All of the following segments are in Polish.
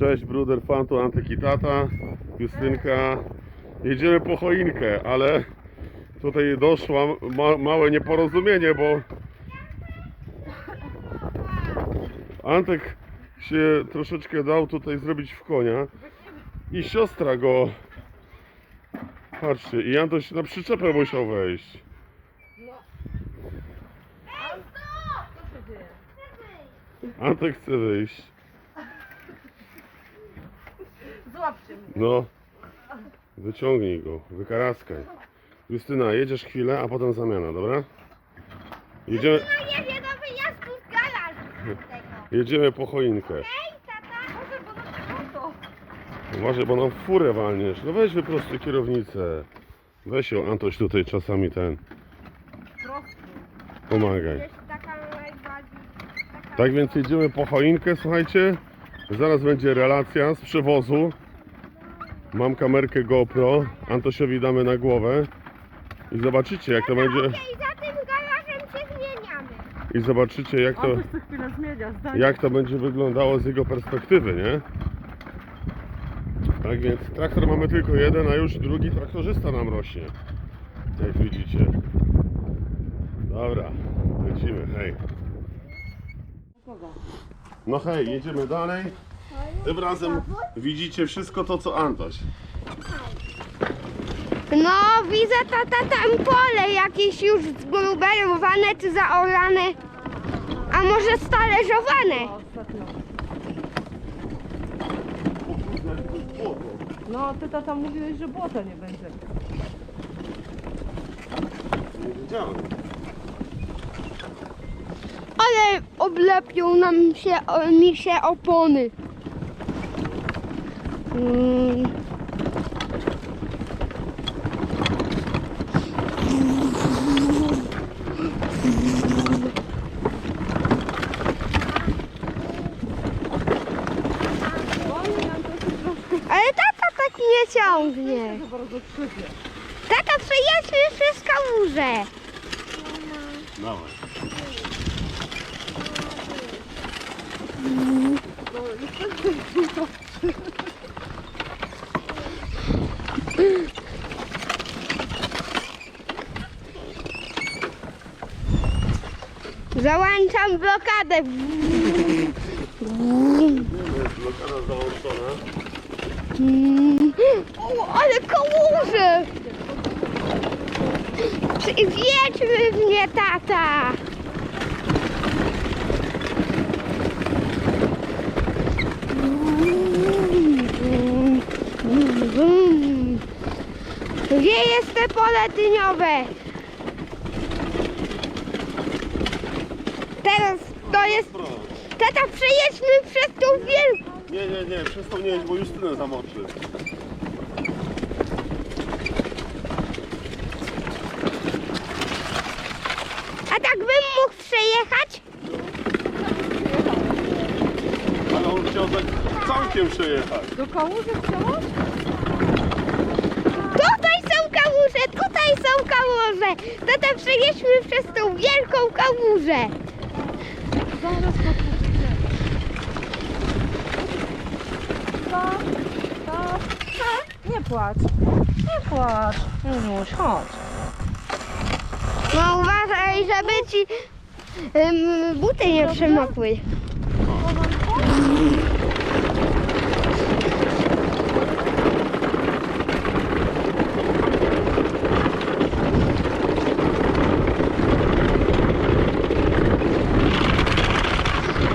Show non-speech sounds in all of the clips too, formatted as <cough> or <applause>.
Cześć, bruder fantu Antyk i tata, Justynka. Jedziemy po choinkę, ale tutaj doszło ma, małe nieporozumienie, bo Antek się troszeczkę dał tutaj zrobić w konia i siostra go patrzcie, i Antoś na przyczepę musiał wejść. Antek chce wyjść. No, wyciągnij go, wykaraskaj. Justyna, jedziesz chwilę, a potem zamiana, dobra? Jedziemy, No nie wiem, do wyjazdu z garażu tego. jedziemy po choinkę. Ej, tata, Może bo na to. Uważaj, bo nam furę walniesz. No weź wyprostuj kierownicę. Weź ją, Antoś, tutaj czasami ten, pomagaj. jest taka najbardziej... Taka... Tak więc jedziemy po choinkę, słuchajcie. Zaraz będzie relacja z przewozu. Mam kamerkę GoPro. Antosiowi damy na głowę. I zobaczycie, jak to będzie... Okej, za tym garażem się zmieniamy. I zobaczycie, jak to... On coś co chwilę zmienia zdanie. jak to będzie wyglądało z jego perspektywy, nie? Tak więc traktor mamy tylko jeden, a już drugi traktorzysta nam rośnie. Jak widzicie. Dobra, lecimy, hej. Kogo? No hej, jedziemy dalej. Tym razem widzicie wszystko to, co Antoś. No, widzę tata tam pole jakieś już zgruberowane czy zaorane. A może ostatnio. No, ty tata mówiłeś, że błota nie będzie. Nie wiedziałem. Ale oblepią nam się, mi się opony. Mm. Wolny nam to się troszkę Ale tata tak nie ciągnie. Tata, przejedźmy przez kałużę. Dawaj. No, Załączam blokadę. Blokada załączona. Mm. O, ale kałuże! Wiedźmy w mnie, tata! Gdzie jest te pole dyniowe? Teraz to jest... Tata, przejedźmy przez tą wielką... Nie, nie, nie, przez to nie jedź, bo Justynę zamoczy. A tak bym mógł przejechać? Ale on chciał tak całkiem przejechać. Do kałuży chciałaś? Tutaj są kałuże, tutaj są kałuże. Tata, przejedźmy przez tą wielką kałużę. Zaraz podpowiedziemy. Stop, stop. Nie płacz. Nie płacz. Juliuś, chodź. No uważaj, żeby ci ym, buty nie przemokły.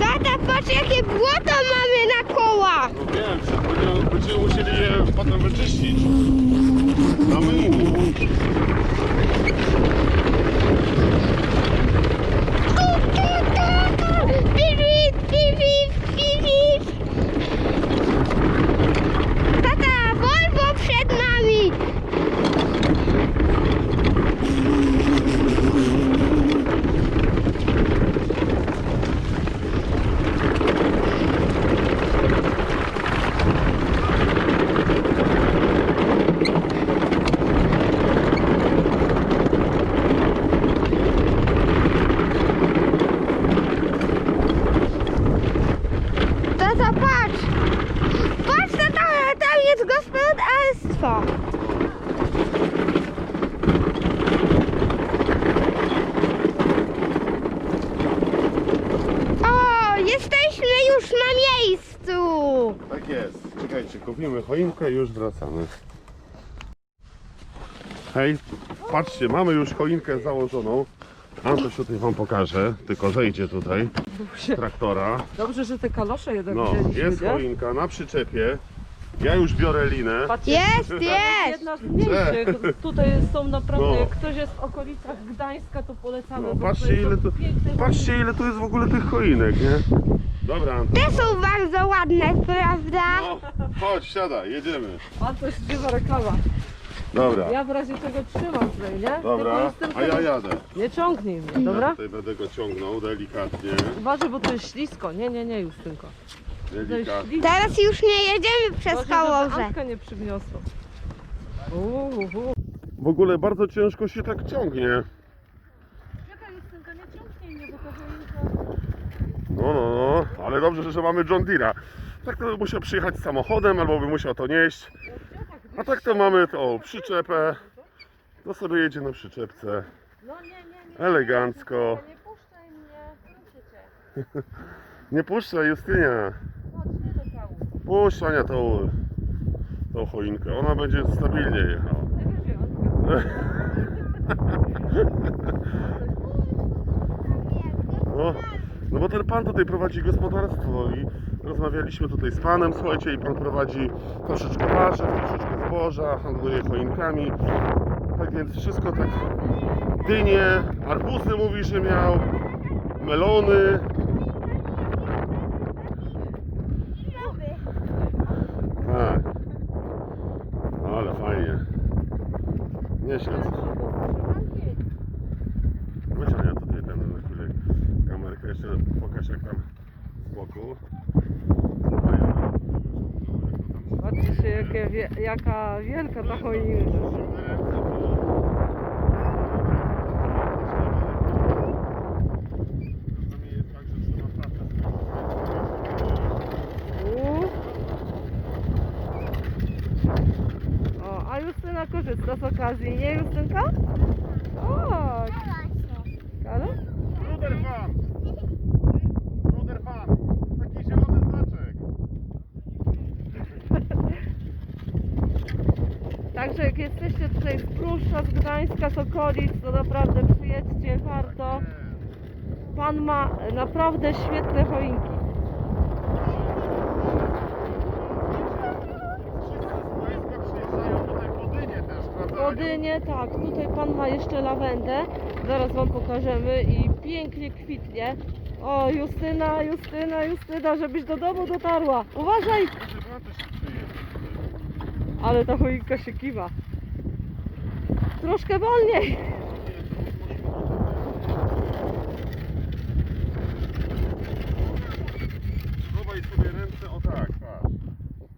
Tata, patrz jakie błoto mamy na kołach. No wiem, będziemy, będziemy musieli je potem wyczyścić. Na myjni. Filip, Filip, Filip. Tata, Volvo przed nami. Tata, patrz. gospodarstwo. O, jesteśmy już na miejscu. Tak jest. Czekajcie, kupimy choinkę i już wracamy. Hej, patrzcie, mamy już choinkę założoną. Antoś tutaj wam pokaże, tylko zejdzie tutaj traktora. Dobrze, że te kalosze jednak No, wzięliśmy, jest nie? choinka na przyczepie. Ja już biorę linę. Jest, to jest. Jedna z mniejszych. Tutaj są naprawdę, No. jak ktoś jest w okolicach Gdańska, to polecamy. No, bo patrzcie, tutaj są ile tu- piękne Patrzcie ile tu jest w ogóle tych choinek, nie? Dobra, Antoś. Te są bardzo ładne, prawda? No, chodź, siadaj, jedziemy. A to jest żywa reklama. Dobra, Ja w razie czego trzymam tutaj, nie? Tylko dobra, a ja jadę. Nie ciągnij mnie, Ja dobra? tutaj będę go ciągnął delikatnie, Uważaj, bo to jest ślisko. Nie, nie, nie, już tylko. Delikatnie. Teraz już nie jedziemy przez. Antka nie przygniosło. Uuu, W ogóle bardzo ciężko się tak ciągnie. Czekaj, Justynka, nie ciągnij mnie, bo to choinka... No, no, no, ale dobrze, że mamy John Deere'a. Tak to by musiał przyjechać samochodem, albo by musiał to nieść. A tak to mamy tą przyczepę. To sobie jedzie na przyczepce. No nie, nie, nie. Elegancko. Nie puszczaj mnie, proszę <laughs> cię. Nie puszczaj Justynia. Chodź, nie do kału. Puść Ania tą, tą choinkę. Ona będzie stabilnie jechała. <laughs> No, no bo ten pan tutaj prowadzi gospodarstwo i rozmawialiśmy tutaj z panem, słuchajcie, i pan prowadzi troszeczkę warzyw, troszeczkę zboża, handluje choinkami. Tak więc wszystko tak dynie, arbuzy mówi, że miał, melony. Tak. Ale fajnie. Nieźle. Wyciągnę tutaj ten na chwilę kamerkę, jeszcze pokaż jak tam z boku. Patrzcie, jakie, wie- jaka wielka ta choinka. O, a Justyna korzysta z okazji, nie Justynka? Także jak jesteście tutaj z Pruszcza, z Gdańska, z okolic, to naprawdę przyjedźcie, warto. Pan ma naprawdę świetne choinki. przyjeżdżają tutaj po dynie też, prawda? Podynie, tak, tutaj pan ma jeszcze lawendę, zaraz wam pokażemy i pięknie kwitnie. O, Justyna, Justyna, Justyna, żebyś do domu dotarła. Uważaj! Ale ta choinka się kiwa. Troszkę wolniej. Schowaj sobie ręce, o tak, tak.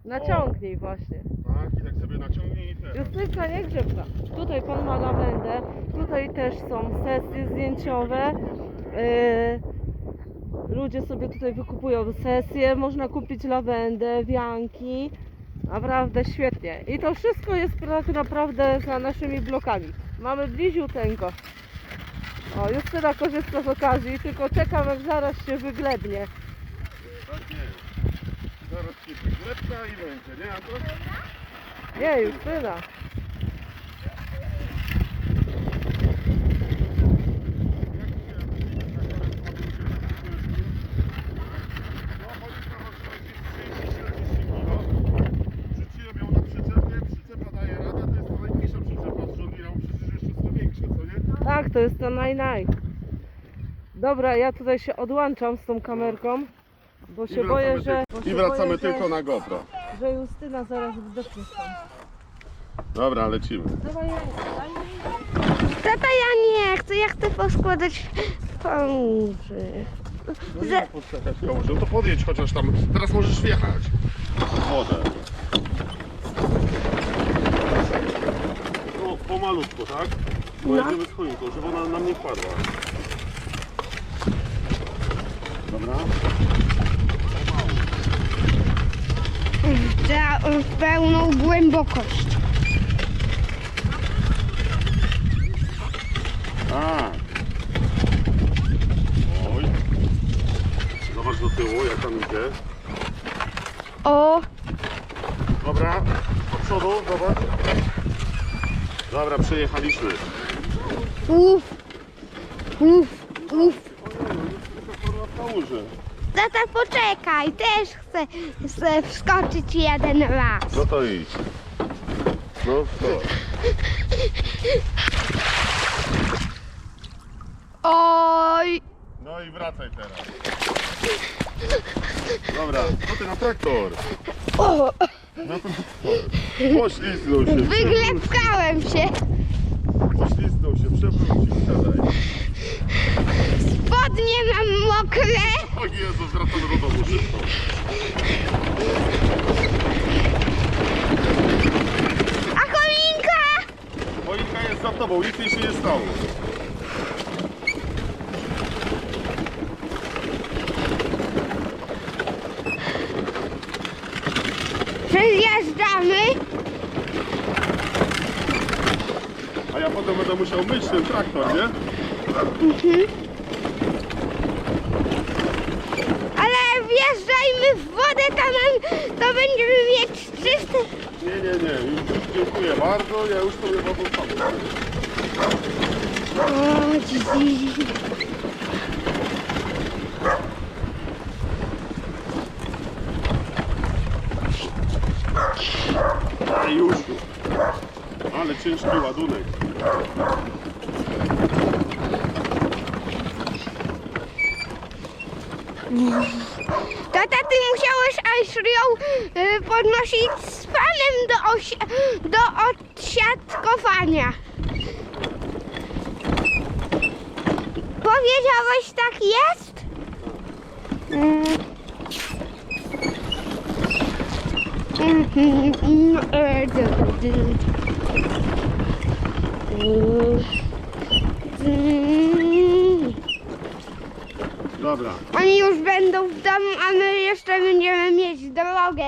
Naciągnij właśnie. Tak, i tak sobie naciągnij i teraz. Justynka, nie grzebka. Tutaj pan ma lawendę. Tutaj też są sesje zdjęciowe. Yy, ludzie sobie tutaj wykupują sesje. Można kupić lawendę, wianki. Naprawdę świetnie. I to wszystko jest tak naprawdę za naszymi blokami. Mamy bliziuteńko. O, Justyna korzysta z okazji, tylko czekam jak zaraz się wyglebnie. Tak jest. Zaraz ci wyglepka i będzie, nie? A to... Nie, Justyna. Rzuciłem ją na przyczepie, przyczepa daje radę, to jest ta najmniejsza przyczepa z John Deere'a, przecież jeszcze są większe, co nie? Tak, to jest to naj naj. Dobra, ja tutaj się odłączam z tą kamerką, bo się boję, że... bo I się wracamy boję, tylko że, na GoPro. że Justyna zaraz wdechnie stąd. Dobra, lecimy. Dawaj, daj mi. Tata, ja nie chcę, ja chcę poskładać kałuży. No nie no to podjedź chociaż tam, teraz możesz wjechać wodę. No, pomalutku, tak? No. jedziemy z choinką, żeby ona nam nie wpadła. Dobra? Za w pełną głębokość. A. Oj. Zobacz do tyłu, jak tam idzie. O, Dobra, do przodu, zobacz. Dobra, przejechaliśmy. Uf, uf, uf. Na kałuży. Tata, poczekaj, też chcę, chcę wskoczyć jeden raz. No to idź. No to. Oj, No i wracaj teraz. Dobra, no ty na traktor. o, Na traktor. Poślizgnął się. wyglepkałem się. Przewrócił, siadaj. Spodnie mam mokre. O Jezu, wracamy do domu szybko. A choinka? Monika jest za tobą, nic jej się nie stało. Przejeżdżamy. A ja potem będę musiał myć ten traktor, nie? Ale wjeżdżajmy w wodę, to, nam, to będziemy mieć czyste. Nie, nie, nie, już, już dziękuję bardzo, ja już sobie wodą sam. O, dzi- A już. Ale ciężki ładunek. Tata, ty musiałeś y, podnosić z panem do, do odsiadkowania. Powiedziałeś tak jest? Mm. Mhm, mm, e, Mm. Mm. Dobra, Oni już będą w domu, a my jeszcze będziemy mieć drogę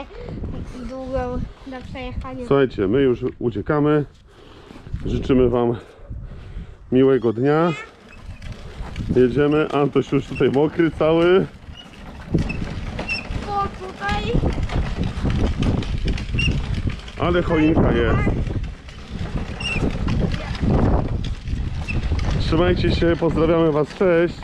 długą do przejechania. słuchajcie, my już uciekamy. Życzymy Wam miłego dnia. Jedziemy, Antoś już tutaj mokry cały. Bo tutaj Ale choinka jest. Trzymajcie się, pozdrawiamy Was, cześć.